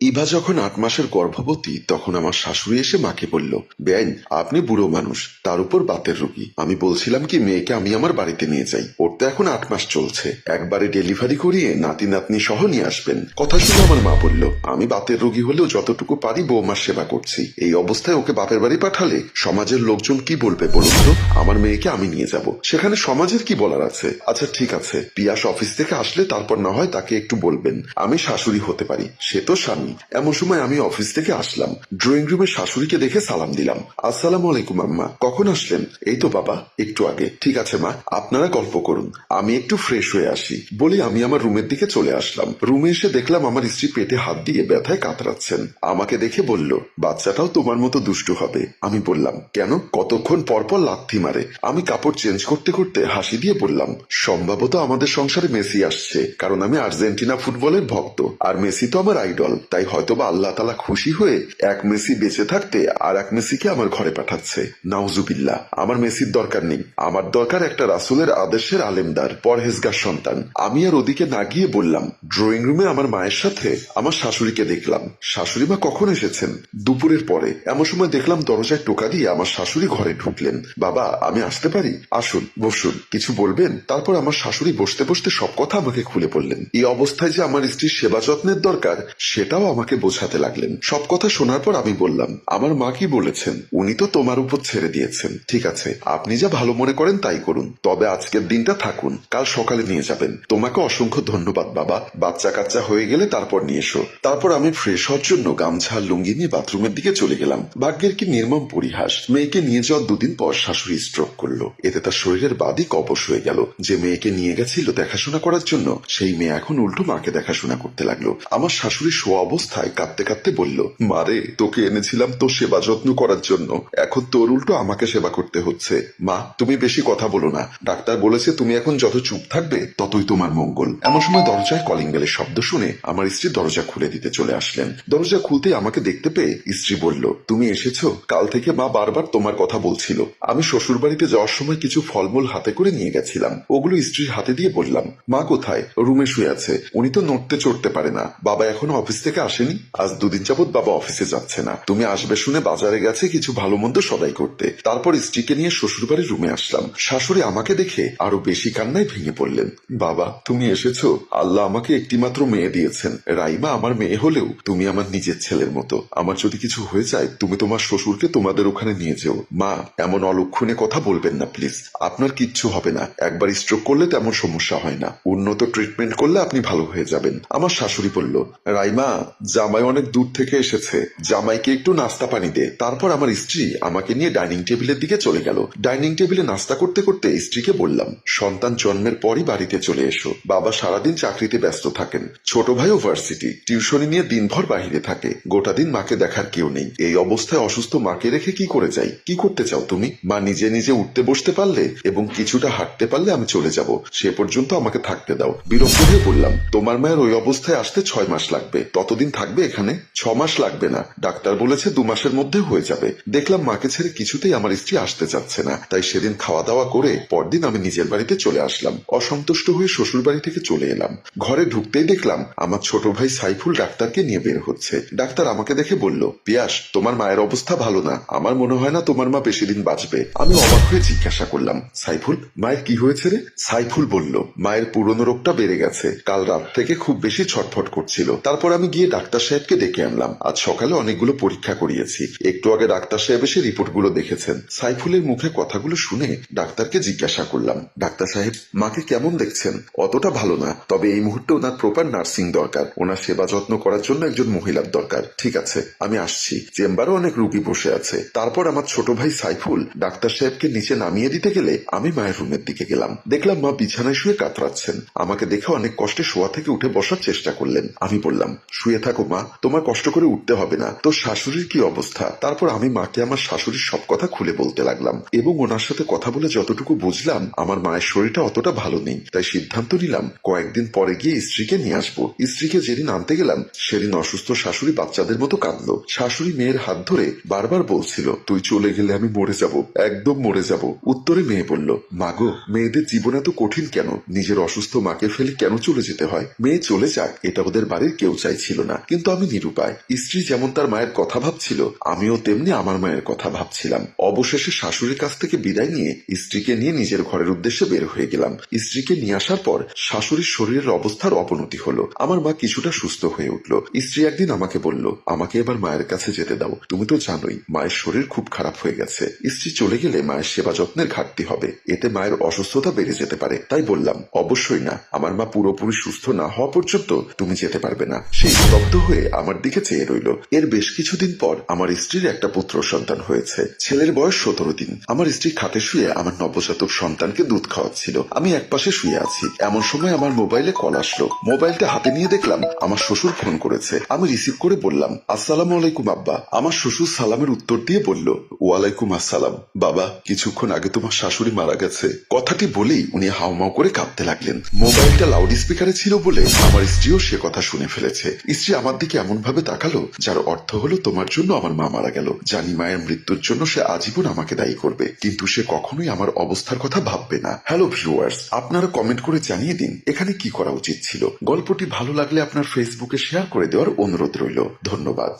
ইভা যখন আট মাসের গর্ভবতী, তখন আমার শাশুড়ি এসে মাকে বলল, বেআইন, আপনি বুড়ো মানুষ, তার উপর বাতের রোগী। আমি বলছিলাম কি, মেয়েকে আমি আমার বাড়িতে নিয়ে যাই। ওর তো এখন আট মাস চলছে। একবারে ডেলিভারি করিয়ে নাতি নাতনি সহ নিয়ে আসবেন। কথা শুনে আমার মা বলল, আমি বাতের রোগী হলেও যতটুকু পারি বৌমার সেবা করছি। এই অবস্থায় ওকে বাপের বাড়ি পাঠালে সমাজের লোকজন কি বলবে বলুন তো? আমার মেয়েকে আমি নিয়ে যাব। সেখানে সমাজের কি বলার আছে? আচ্ছা ঠিক আছে। পিয়াস অফিস থেকে আসলে তারপর না হয় তাকে একটু বলবেন। আমি শাশুড়ি হতে পারি। সে তো স্বামী। এমন সময় আমি অফিস থেকে আসলাম। ড্রয়িং রুমে শাশুড়িকে দেখে সালাম দিলাম। আসসালাম আলাইকুম, আম্মা। কখন আসলেন? এই তো, বাবা, একটু আগে। ঠিক আছে, মা। আপনারা গল্প করুন। আমি একটু ফ্রেশ হয়ে আসি। বলি, আমি আমার রুমের দিকে চলে আসলাম। রুমে এসে দেখলাম আমার স্ত্রী পেটে হাত দিয়ে ব্যথায় কাতরাচ্ছেন। আমাকে দেখে বলল, বাচ্চাটাও তোমার মতো দুষ্টু হবে। আমি বললাম, কেন? কতক্ষণ পরপর লাথি মারে। আমি কাপড় চেঞ্জ করতে করতে হাসি দিয়ে বললাম, সম্ভবত আমাদের সংসারে মেসি আসছে, কারণ আমি আর্জেন্টিনা ফুটবলের ভক্ত, আর মেসি তো আমার আইডল তাই হয়তোবা আল্লাহ তালা খুশি হয়ে এক মেসি বেঁচে থাকতে আর এক মেসিকে আমার ঘরে পাঠাচ্ছে। নাউজুবিল্লা আমার মেসির দরকার নেই। আমার দরকার একটা রাসুলের আদেশের আলেমদার, পরহেজগার সন্তান। আমি আর ওদিকে না গিয়ে বললাম ড্রয়িং রুমে আমার মায়ের সাথে আমার শাশুড়িকে দেখলাম। শাশুড়ি মা কখন এসেছেন? দুপুরের পরে এমন সময় দেখলাম দরজায় টোকা দিয়ে আমার শাশুড়ি ঘরে ঢুকলেন। বাবা, আমি আসতে পারি? আসুন, বসুন। কিছু বলবেন? তারপর আমার শাশুড়ি বসতে বসতে সব কথা আমাকে খুলে বললেন। এই অবস্থায় যে আমার স্ত্রীর সেবা যত্নের দরকার, সেটাও আমাকে বোঝাতে লাগলেন। সব কথা শোনার পর আমি বললাম, আমার মা কি বলেছেন? উনি তো তোমার উপর ছেড়ে দিয়েছেন। ঠিক আছে, আপনি যা ভালো মনে করেন তাই করুন। তবে আজকের দিনটা থাকুন, কাল সকালে নিয়ে যাবেন। তোমাকে অসংখ্য ধন্যবাদ, বাবা। বাচ্চা কাচ্চা হয়ে গেলে তারপর নিয়ে এসো। তারপর আমি ফ্রেশ হওয়ার জন্য গামছা, লুঙ্গি নিয়ে বাথরুমের দিকে চলে গেলাম। ভাগ্যের কি নির্মম পরিহাস। মেয়েকে নিয়ে যাওয়ার দুদিন পর শাশুড়ি স্ট্রোক করল। এতে তার শরীরের বাদই কবশ হয়ে গেল। যে মেয়েকে নিয়ে গেছিল দেখাশোনা করার জন্য, সেই মেয়ে এখন উল্টো মাকে দেখাশোনা করতে লাগল। আমার শাশুড়ি শো অবস্থায় কাঁদতে কাঁদতে বলল মারে তোকে এনেছিলাম তোর সেবা যত্ন করার জন্য। এখন তোর উল্টো আমাকে সেবা করতে হচ্ছে। মা, তুমি বেশি কথা বলো না। ডাক্তার বলেছে তুমি এখন যত চুপ থাকবে, ততই তোমার মঙ্গল। এমন সময় দরজায় কলিং বেলের শব্দ শুনে আমার স্ত্রী দরজা খুলে দিতে চলে আসলেন। দরজা খুলতে আমাকে দেখতে পেয়ে স্ত্রী বলল, তুমি এসেছ? কাল থেকে মা বারবার তোমার কথা বলছিল। আমি শ্বশুর বাড়িতে যাওয়ার সময় কিছু ফলমূল হাতে করে নিয়ে গেছিলাম। ওগুলো স্ত্রীর হাতে দিয়ে বললাম, মা কোথায়? রুমে শুয়ে আছে। উনি তো নড়তে চড়তে পারে না। বাবা এখন অফিস থেকে আসেনি। আজ দুদিন যাবৎ বাবা অফিসে যাচ্ছে না। তুমি আসবে শুনে বাজারে গেছে কিছু ভালো মন্দ সদাই করতে। তারপর স্ত্রীকে নিয়ে শ্বশুর বাড়ির রুমে আসলাম। শাশুড়ি আমাকে দেখে আরও বেশি কান্নায় ভেঙে পড়লেন। বাবা, তুমি এসেছ? আল্লাহ আমাকে একটিমাত্র মেয়ে দিয়েছেন। রাইমা আমার মেয়ে হলেও তুমি আমার নিজের ছেলের মতো। আমার যদি কিছু হয়ে যায়, তুমি তোমার শ্বশুরকে তোমাদের ওখানে নিয়ে যেও। মা, এমন অলক্ষণে কথা বলবেন না প্লিজ আপনার কিচ্ছু হবে না। একবার স্ট্রোক করলে তেমন সমস্যা হয় না। উন্নত ট্রিটমেন্ট করলে আপনি ভালো হয়ে যাবেন। আমার শাশুড়ি বলল, রাইমা জামাই অনেক দূর থেকে এসেছে। জামাইকে একটু নাস্তা পানি দে। তারপর আমার স্ত্রী আমাকে নিয়ে ডাইনিং টেবিলের দিকে চলে গেল। ডাইনিং টেবিলে নাস্তা করতে করতে স্ত্রীকে বললাম, সন্তান জন্মের পরই বাড়িতে চলে এসো। বাবা সারাদিন চাকরিতে ব্যস্ত থাকেন। ছোট ভাইও ভার্সিটি টিউশনি নিয়ে দিনভর বাহিরে থাকে। গোটা দিন মাকে দেখার কেউ নেই। এই অবস্থায় অসুস্থ মাকে রেখে কি করে যাই? কি করতে চাও তুমি? মা নিজে নিজে উঠতে বসতে পারলে এবং কিছুটা হাঁটতে পারলে আমি চলে যাব। সে পর্যন্ত আমাকে থাকতে দাও। বিরক্ত হয়ে বললাম, তোমার মায়ের ওই অবস্থায় আসতে ছয় মাস লাগবে। ততদিন থাকবে এখানে, ছ মাস লাগবে না। ডাক্তার বলেছে দু মাসের মধ্যে হয়ে যাবে। দেখলাম মাকে ছেড়ে কিছুতেই আমার স্ত্রী আসতে চাচ্ছে না। তাই সেদিন খাওয়া দাওয়া করে পরদিন আমি নিজের বাড়িতে চলে আসলাম। অসন্তুষ্ট হয়ে শ্বশুর বাড়ি থেকে চলে এলাম। ঘরে ঢুকতেই দেখলাম আমার ছোট ভাই সাইফুল ডাক্তারকে নিয়ে বের হচ্ছে। ডাক্তার আমাকে দেখে বলল, পিয়াস, তোমার মায়ের অবস্থা ভালো না। আমার মনে হয় না তোমার মা বেশি দিন বাঁচবে। আমি অবাক হয়ে জিজ্ঞাসা করলাম, সাইফুল, মায়ের কি হয়েছে রে? সাইফুল বলল, মায়ের পুরনো রোগটা বেড়ে গেছে। কাল রাত থেকে খুব বেশি ছটফট করছিল। তারপর আমি গিয়ে ডাক্তার সাহেবকে ডেকে আনলাম। আজ সকালে অনেকগুলো পরীক্ষা করিয়েছি। একটু আগে ডাক্তার সাহেব এসে রিপোর্টগুলো দেখেছেন। সাইফুলের মুখে কথাগুলো শুনে ডাক্তারকে জিজ্ঞাসা করলাম, ডাক্তার সাহেব, মাকে কেমন দেখছেন? অতটা ভালো না, তবে এই মুহূর্তে ওনার প্রপার নার্সিং দরকার। ওনার সেবা যত্ন করার জন্য একজন মহিলার দরকার। ঠিক আছে, আমি আসছি। চেম্বারে অনেক রুগী বসে আছে। তারপর আমার ছোট ভাই সাইফুল ডাক্তার সাহেবকে নিচে নামিয়ে দিতে গেলে আমি মায়ের রুমের দিকে গেলাম। দেখলাম মা বিছানায় শুয়ে কাতরাচ্ছেন। আমাকে দেখে অনেক কষ্টে শোয়া থেকে উঠে বসার চেষ্টা করলেন। আমি বললাম, শুয়ে থাকো, মা। তোমার কষ্ট করে উঠতে হবে না। তোর শাশুড়ির কি অবস্থা? তারপর আমি মাকে আমার শাশুড়ির সব কথা খুলে বলতে লাগলাম। এবং ওনার সাথে কথা বলে যতটুকু বুঝলাম, আমার মায়ের শরীরটা অতটা ভালো নেই। তাই সিদ্ধান্ত নিলাম, কয়েকদিন পরে গিয়ে স্ত্রীকে নিয়ে আসব। স্ত্রীকে যেদিন আনতে গেলাম, সেদিন অসুস্থ শাশুড়ি বাচ্চাদের মতো কাঁদলো। শাশুড়ি মেয়ের হাত ধরে বারবার বলছিল, তুই চলে গেলে আমি মরে যাব, একদম মরে যাব। উত্তরে মেয়ে বলল মাগো মেয়েদের জীবন এত কঠিন কেন? নিজের অসুস্থ মাকে ফেলে কেন চলে যেতে হয়? মেয়ে চলে যাক, এটা ওদের বাড়ির কেউ চাইছিল না। কিন্তু আমি নিরুপায়। স্ত্রী যেমন তার মায়ের কথা ভাবছিল, আমিও তেমনি আমার মায়ের কথা ভাবছিলাম। অবশেষে শাশুড়ির কাছ থেকে বিদায় নিয়ে স্ত্রীকে নিয়ে নিজের ঘরের উদ্দেশ্যে বের হয়ে গেলাম। স্ত্রীকে নিয়ে আসার পর শাশুড়ির শরীরের অবস্থার অবনতি হলো। আমার মা কিছুটা সুস্থ হয়ে উঠল। স্ত্রী একদিন আমাকে বলল, আমাকে এবার মায়ের কাছে যেতে দাও। তুমি তো জানোই, মায়ের শরীর খুব খারাপ হয়ে গেছে। স্ত্রী চলে গেলে মায়ের সেবা যত্নের ঘাটতি হবে। এতে মায়ের অসুস্থতা বেড়ে যেতে পারে। তাই বললাম, অবশ্যই না। আমার মা পুরোপুরি সুস্থ না হওয়া পর্যন্ত তুমি যেতে পারবে না। সেই স্তব্ধ হয়ে আমার দিকে চেয়ে রইল। এর বেশ কিছুদিন পর আমার স্ত্রীর একটা পুত্র সন্তান হয়েছে। ছেলের বয়স সতেরো দিন। আমার স্ত্রী খাটে শুয়ে আমার নবজাতক সন্তানকে দুধ খাওয়াচ্ছিল। আমি একপাশে শুয়ে আছি। এমন সময় আমার মোবাইলে কল আসলো। মোবাইলটা হাতে নিয়ে দেখলাম, আমার শ্বশুর ফোন করেছে। আমি রিসিভ করে বললাম, আসসালামু আলাইকুম আব্বা। আমার শ্বশুর সালামের উত্তর দিয়ে বলল, ওয়ালাইকুম আসসালাম। বাবা, কিছুক্ষণ আগে তোমার শাশুড়ি মারা গেছে। কথাটি বলেই উনি হাউমাউ করে কাঁপতে লাগলেন। মোবাইলটা লাউড স্পিকারে ছিল বলে আমার স্ত্রীও সে কথা শুনে ফেলেছে। স্ত্রী আমার দিকে এমন ভাবে তাকালো, যার অর্থ হলো তোমার জন্য আমার মা মারা গেল। জানি মায়ের মৃত্যুর জন্য সে আজীবন আমাকে দায়ী করবে, কিন্তু সে কখনোই আমার অবস্থার কথা ভাববে না। হ্যালো ভিউয়ার্স আপনারা কমেন্ট করে জানিয়ে দিন, এখানে কি করা উচিত ছিল? গল্পটি ভালো লাগলে আপনার ফেসবুকে শেয়ার করে দেওয়ার অনুরোধ রইল। ধন্যবাদ।